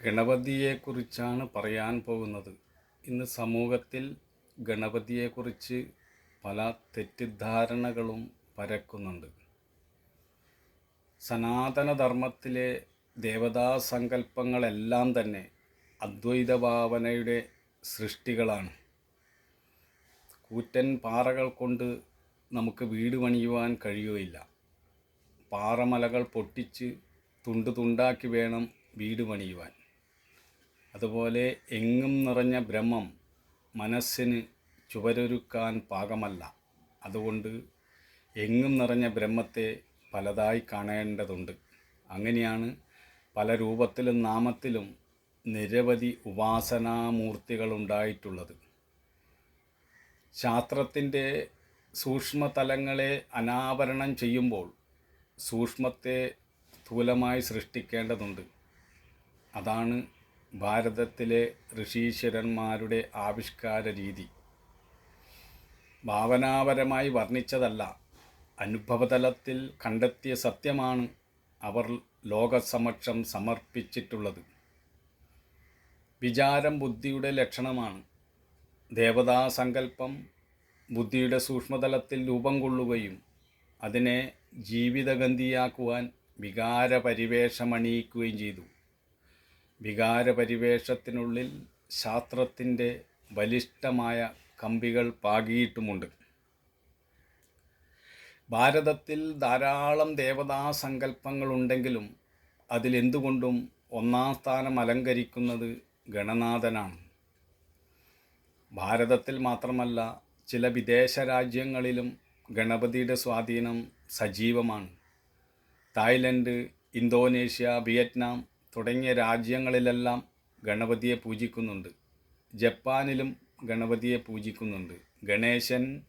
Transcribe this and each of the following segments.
ഗണപതിയെക്കുറിച്ചാണ് പറയാൻ പോകുന്നത്. ഇന്ന് സമൂഹത്തിൽ ഗണപതിയെക്കുറിച്ച് പല തെറ്റിദ്ധാരണകളും പരക്കുന്നുണ്ട്. സനാതനധർമ്മത്തിലെ ദേവതാസങ്കല്പങ്ങളെല്ലാം തന്നെ അദ്വൈത ഭാവനയുടെ സൃഷ്ടികളാണ്. കൂറ്റൻ പാറകൾ കൊണ്ട് നമുക്ക് വീട് പണിയുവാൻ കഴിയുകയില്ല. പാറമലകൾ പൊട്ടിച്ച് തുണ്ട് തുണ്ടാക്കി വേണം വീട് പണിയുവാൻ. അതുപോലെ എങ്ങും നിറഞ്ഞ ബ്രഹ്മം മനസ്സിന് ചുവരൊരുക്കാൻ പാകമല്ല. അതുകൊണ്ട് എങ്ങും നിറഞ്ഞ ബ്രഹ്മത്തെ പലതായി കാണേണ്ടതുണ്ട്. അങ്ങനെയാണ് പല രൂപത്തിലും നാമത്തിലും നിരവധി ഉപാസനാമൂർത്തികളുണ്ടായിട്ടുള്ളത്. ശാസ്ത്രത്തിന്റെ സൂക്ഷ്മതലങ്ങളെ അനാവരണം ചെയ്യുമ്പോൾ സൂക്ഷ്മത്തെ സ്ഥൂലമായി സൃഷ്ടിക്കേണ്ടതുണ്ട്. അതാണ് ഭാരതത്തിലെ ഋഷീശ്വരന്മാരുടെ ആവിഷ്കാര രീതി ഭാവനാപരമായി വർണിച്ചതല്ല. അനുഭവതലത്തിൽ കണ്ടെത്തിയ സത്യമാണ് അവർ ലോകസമക്ഷം സമർപ്പിച്ചിട്ടുള്ളത്. വിചാരം ബുദ്ധിയുടെ ലക്ഷണമാണ്. ദേവതാസങ്കല്പം ബുദ്ധിയുടെ സൂക്ഷ്മതലത്തിൽ രൂപം കൊള്ളുകയും അതിനെ ജീവിതഗന്ധിയാക്കുവാൻ വികാരപരിവേഷമണിയിക്കുകയും ചെയ്തു. വികാരപരിവേഷത്തിനുള്ളിൽ ശാസ്ത്രത്തിന്റെ ബലിഷ്ഠമായ കമ്പികൾ പാകിയിട്ടുമുണ്ട്. ഭാരതത്തിൽ ധാരാളം ദേവതാസങ്കല്പങ്ങളുണ്ടെങ്കിലും അതിലെന്തുകൊണ്ടും ഒന്നാം സ്ഥാനം അലങ്കരിക്കുന്നത് ഗണനാഥനാണ്. ഭാരതത്തിൽ മാത്രമല്ല ചില വിദേശ രാജ്യങ്ങളിലും ഗണപതിയുടെ സ്വാധീനം സജീവമാണ്. തായ്ലൻഡ് ഇന്തോനേഷ്യ വിയറ്റ്നാം തുടങ്ങിയ രാജ്യങ്ങളിലെല്ലാം ഗണപതിയെ പൂജിക്കുന്നുണ്ട്. ജപ്പാനിലും ഗണപതിയെ പൂജിക്കുന്നുണ്ട്. ഗണേശൻ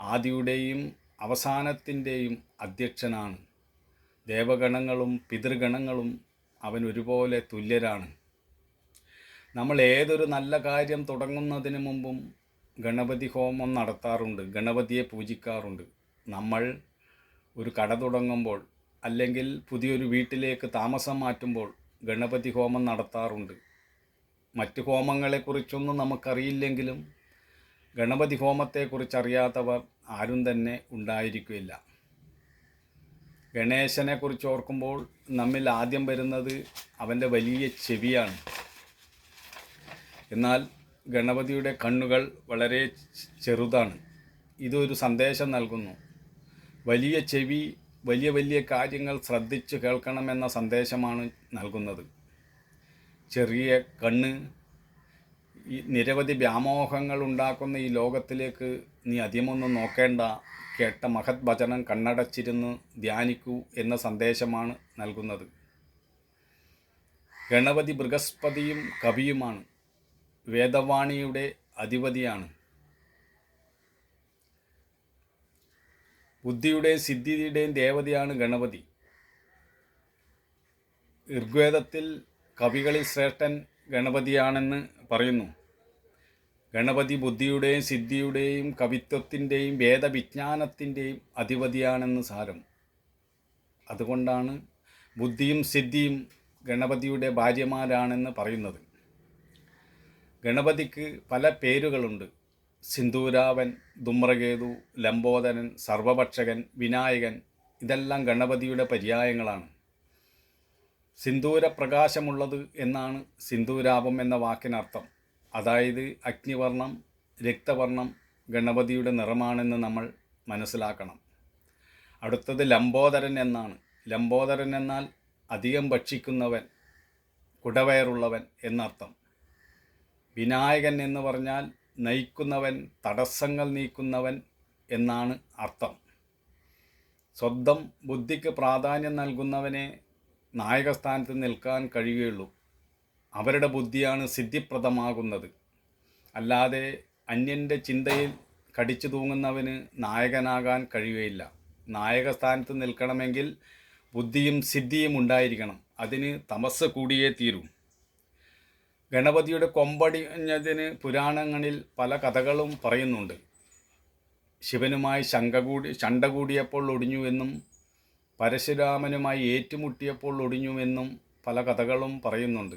ആദിയുടെയും അവസാനത്തിന്റെയും അധ്യക്ഷനാണ്. ദേവഗണങ്ങളും പിതൃഗണങ്ങളും അവൻ ഒരുപോലെ തുല്യരാണ്. നമ്മൾ ഏതൊരു നല്ല കാര്യം തുടങ്ങുന്നതിന് മുമ്പും ഗണപതി ഹോമം നടത്താറുണ്ട് ഗണപതിയെ പൂജിക്കാറുണ്ട്. നമ്മൾ ഒരു കട തുടങ്ങുമ്പോൾ അല്ലെങ്കിൽ പുതിയൊരു വീട്ടിലേക്ക് താമസം മാറ്റുമ്പോൾ ഗണപതി ഹോമം നടത്താറുണ്ട്. മറ്റ് ഹോമങ്ങളെക്കുറിച്ചൊന്നും നമുക്കറിയില്ലെങ്കിലും ഗണപതി ഹോമത്തെക്കുറിച്ച് അറിയാത്തവർ ആരും തന്നെ ഉണ്ടായിരിക്കില്ല ഗണേശനെക്കുറിച്ച് ഓർക്കുമ്പോൾ നമ്മിൽ ആദ്യം വരുന്നത് അവന്റെ വലിയ ചെവിയാണ്. എന്നാൽ ഗണപതിയുടെ കണ്ണുകൾ വളരെ ചെറുതാണ്. ഇതൊരു സന്ദേശം നൽകുന്നു. വലിയ ചെവി വലിയ വലിയ കാര്യങ്ങൾ ശ്രദ്ധിച്ച് കേൾക്കണമെന്ന സന്ദേശമാണ് നൽകുന്നത്. ചെറിയ കണ്ണ് ഈ നിരവധി വ്യാമോഹങ്ങൾ ഉണ്ടാക്കുന്ന ഈ ലോകത്തിലേക്ക് നീ അധികമൊന്നും നോക്കേണ്ട. കേട്ട മഹത് ഭജനം കണ്ണടച്ചിരുന്ന് ധ്യാനിക്കൂ എന്ന സന്ദേശമാണ് നൽകുന്നത്. ഗണപതി ബൃഹസ്പതിയും കവിയുമാണ്. വേദവാണിയുടെ അധിപതിയാണ്. ബുദ്ധിയുടെയും സിദ്ധിയുടെയും ദേവതയാണ് ഗണപതി. ഋഗ്വേദത്തിൽ കവികളിൽ ശ്രേഷ്ഠൻ ഗണപതിയാണെന്ന് പറയുന്നു. ഗണപതി ബുദ്ധിയുടെയും സിദ്ധിയുടെയും കവിത്വത്തിന്റെയും വേദവിജ്ഞാനത്തിന്റെയും അധിപതിയാണെന്ന് സാരം. അതുകൊണ്ടാണ് ബുദ്ധിയും സിദ്ധിയും ഗണപതിയുടെ ഭാര്യമാരാണെന്ന് പറയുന്നത്. ഗണപതിക്ക് പല പേരുകളുണ്ട്. സിന്ദൂരാവൻ ധൂമ്രകേതു ലംബോദരൻ സർവഭക്ഷകൻ വിനായകൻ ഇതെല്ലാം ഗണപതിയുടെ പര്യായങ്ങളാണ്. സിന്ദൂരപ്രകാശമുള്ളത് എന്നാണ് സിന്ദൂരാപം എന്ന വാക്കിനർത്ഥം. അതായത് അഗ്നിവർണം രക്തവർണം ഗണപതിയുടെ നിറമാണെന്ന് നമ്മൾ മനസ്സിലാക്കണം. അടുത്തത് ലംബോദരൻ എന്നാണ്. ലംബോദരൻ എന്നാൽ അധികം ഭക്ഷിക്കുന്നവൻ കുടവയറുള്ളവൻ എന്നർത്ഥം. വിനായകൻ എന്ന് പറഞ്ഞാൽ നയിക്കുന്നവൻ തടസ്സങ്ങൾ നീക്കുന്നവൻ എന്നാണ് അർത്ഥം. സ്വന്തം ബുദ്ധിക്ക് പ്രാധാന്യം നൽകുന്നവനെ നായകസ്ഥാനത്ത് നിൽക്കാൻ കഴിയുകയുള്ളൂ. അവരുടെ ബുദ്ധിയാണ് സിദ്ധിപ്രദമാകുന്നത്. അല്ലാതെ അന്യന്റെ ചിന്തയിൽ കടിച്ചു തൂങ്ങുന്നവന് നായകനാകാൻ കഴിയുകയില്ല. നായകസ്ഥാനത്ത് നിൽക്കണമെങ്കിൽ ബുദ്ധിയും സിദ്ധിയും ഉണ്ടായിരിക്കണം. അതിന് തമസ് കൂടിയേ തീരൂ. ഗണപതിയുടെ കൊമ്പടിഞ്ഞതിന് പുരാണങ്ങളിൽ പല കഥകളും പറയുന്നുണ്ട്. ശിവനുമായി ശങ്ക കൂടി ചണ്ട കൂടിയപ്പോൾ ഒടിഞ്ഞുവെന്നും പരശുരാമനുമായി ഏറ്റുമുട്ടിയപ്പോൾ ഒടിഞ്ഞുവെന്നും പല കഥകളും പറയുന്നുണ്ട്.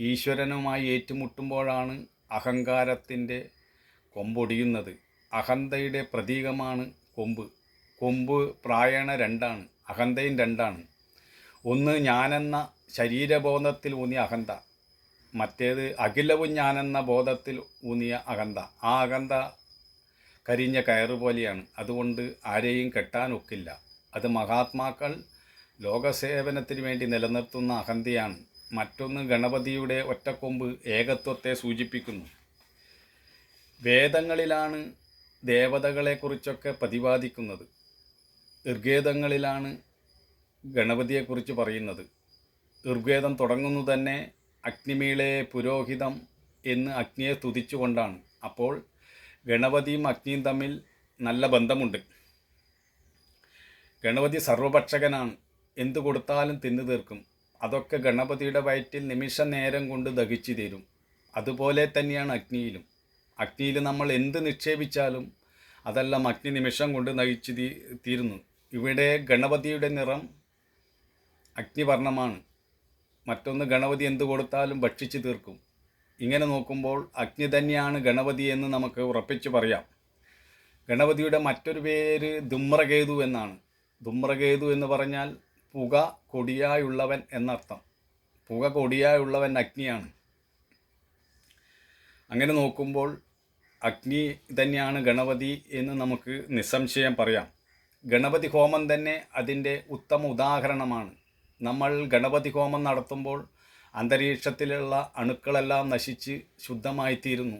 ഈശ്വരനുമായി ഏറ്റുമുട്ടുമ്പോഴാണ് അഹങ്കാരത്തിന്റെ കൊമ്പൊടിയുന്നത്. അഹന്തയുടെ പ്രതീകമാണ് കൊമ്പ്. കൊമ്പ് പ്രായണ രണ്ടാണ്. അഹന്തയും രണ്ടാണ്. ഒന്ന് ഞാനെന്ന ശരീരബോധത്തിൽ ഊന്നിയ അഹന്ത. മറ്റേത് അഖിലവും ഞാനെന്ന ബോധത്തിൽ ഊന്നിയ അകന്ത. ആ അകന്ത കരിഞ്ഞ കയറ് പോലെയാണ്. അതുകൊണ്ട് ആരെയും കെട്ടാനൊക്കില്ല. അത് മഹാത്മാക്കൾ ലോകസേവനത്തിന് വേണ്ടി നിലനിർത്തുന്ന അഹന്തയാണ്. മറ്റൊന്ന് ഗണപതിയുടെ ഒറ്റക്കൊമ്പ് ഏകത്വത്തെ സൂചിപ്പിക്കുന്നു. വേദങ്ങളിലാണ് ദേവതകളെക്കുറിച്ചൊക്കെ പ്രതിപാദിക്കുന്നത്. ഋഗ്വേദങ്ങളിലാണ് ഗണപതിയെക്കുറിച്ച് പറയുന്നത്. ഋഗ്വേദം തുടങ്ങുന്നു തന്നെ അഗ്നിമീളെ പുരോഹിതം എന്ന് അഗ്നിയെ സ്തുതിച്ചുകൊണ്ടാണ്. അപ്പോൾ ഗണപതിയും അഗ്നിയും തമ്മിൽ നല്ല ബന്ധമുണ്ട്. ഗണപതി സർവഭക്ഷകനാണ് എന്തു കൊടുത്താലും തിന്നു തീർക്കും. അതൊക്കെ ഗണപതിയുടെ വയറ്റിൽ നിമിഷ നേരം കൊണ്ട് ദഹിച്ചു തീരും. അതുപോലെ തന്നെയാണ് അഗ്നിയിലും. അഗ്നിയിൽ നമ്മൾ എന്ത് നിക്ഷേപിച്ചാലും അതെല്ലാം അഗ്നി നിമിഷം കൊണ്ട് നയിച്ചു തീരുന്നു. ഇവിടെ ഗണപതിയുടെ നിറം അഗ്നിവർണമാണ്. മറ്റൊന്ന് ഗണപതി എന്ത് കൊടുത്താലും ഭക്ഷിച്ചു തീർക്കും. ഇങ്ങനെ നോക്കുമ്പോൾ അഗ്നി തന്നെയാണ് ഗണപതി എന്ന് നമുക്ക് ഉറപ്പിച്ചു പറയാം. ഗണപതിയുടെ മറ്റൊരു പേര് ദുമ്രകേതു എന്നാണ്. ദുമ്രകേതു എന്ന് പറഞ്ഞാൽ പുക കൊടിയായുള്ളവൻ എന്നർത്ഥം. പുക കൊടിയായുള്ളവൻ അഗ്നിയാണ്. അങ്ങനെ നോക്കുമ്പോൾ അഗ്നി തന്നെയാണ് ഗണപതി എന്ന് നമുക്ക് നിസ്സംശയം പറയാം. ഗണപതി ഹോമം തന്നെ അതിന്റെ ഉത്തമ ഉദാഹരണമാണ്. നമ്മൾ ഗണപതി ഹോമം നടത്തുമ്പോൾ അന്തരീക്ഷത്തിലുള്ള അണുക്കളെല്ലാം നശിച്ച് ശുദ്ധമായിത്തീരുന്നു.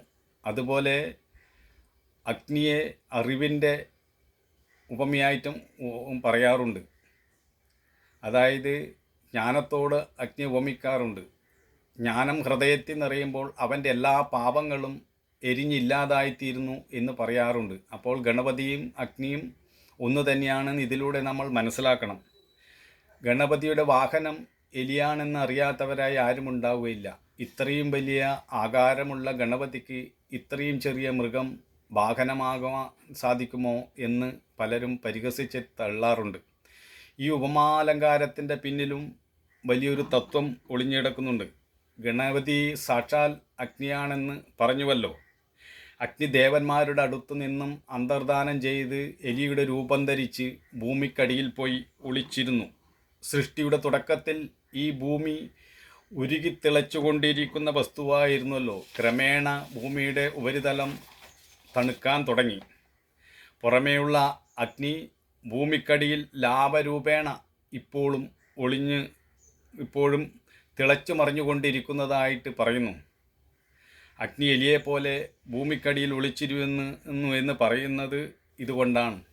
അതുപോലെ അഗ്നിയെ അറിവിന്റെ ഉപമയായിട്ടും പറയാറുണ്ട്. അതായത് ജ്ഞാനത്തോട് അഗ്നി ഉപമിക്കാറുണ്ട്. ജ്ഞാനം ഹൃദയത്തിൽ നിറയുമ്പോൾ അവന്റെ എല്ലാ പാപങ്ങളും എരിഞ്ഞില്ലാതായിത്തീരുന്നു എന്ന് പറയാറുണ്ട്. അപ്പോൾ ഗണപതിയും അഗ്നിയും ഒന്ന് തന്നെയാണെന്ന് ഇതിലൂടെ നമ്മൾ മനസ്സിലാക്കണം. ഗണപതിയുടെ വാഹനം എലിയാണെന്ന് അറിയാത്തവരായി ആരും ഉണ്ടാവുകയില്ല. ഇത്രയും വലിയ ആകാരമുള്ള ഗണപതിക്ക് ഇത്രയും ചെറിയ മൃഗം വാഹനമാകാൻ സാധിക്കുമോ എന്ന് പലരും പരിഹസിച്ച് തള്ളാറുണ്ട്. ഈ ഉപമാലങ്കാരത്തിന്റെ പിന്നിലും വലിയൊരു തത്വം ഒളിഞ്ഞിടക്കുന്നുണ്ട്. ഗണപതി സാക്ഷാൽ അഗ്നിയാണെന്ന് പറഞ്ഞുവല്ലോ. അഗ്നി ദേവന്മാരുടെ അടുത്തു നിന്നും അന്തർദാനം ചെയ്ത് എലിയുടെ രൂപം ധരിച്ച് ഭൂമിക്കടിയിൽ പോയി ഒളിച്ചിരുന്നു. സൃഷ്ടിയുടെ തുടക്കത്തിൽ ഈ ഭൂമി ഉരുകിത്തിളച്ചുകൊണ്ടിരിക്കുന്ന വസ്തുവായിരുന്നല്ലോ. ക്രമേണ ഭൂമിയുടെ ഉപരിതലം തണുക്കാൻ തുടങ്ങി. പുറമേയുള്ള അഗ്നി ഭൂമിക്കടിയിൽ ലാഭരൂപേണ ഇപ്പോഴും ഒളിഞ്ഞ് ഇപ്പോഴും തിളച്ചു മറിഞ്ഞുകൊണ്ടിരിക്കുന്നതായിട്ട് പറയുന്നു. അഗ്നി എലിയെ പോലെ ഭൂമിക്കടിയിൽ ഒളിച്ചിരുവെന്ന് എന്നു എന്ന് പറയുന്നത് ഇതുകൊണ്ടാണ്.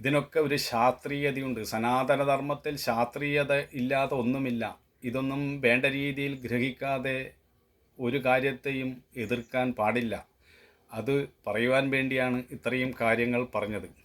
ഇതിനൊക്കെ ഒരു ശാസ്ത്രീയതയുണ്ട്. സനാതനധർമ്മത്തിൽ ശാസ്ത്രീയത ഇല്ലാതെ ഒന്നുമില്ല. ഇതൊന്നും വേണ്ട രീതിയിൽ ഗ്രഹിക്കാതെ ഒരു കാര്യത്തെയും എതിർക്കാൻ പാടില്ല. അത് പറയുവാൻ വേണ്ടിയാണ് ഇത്രയും കാര്യങ്ങൾ പറഞ്ഞത്.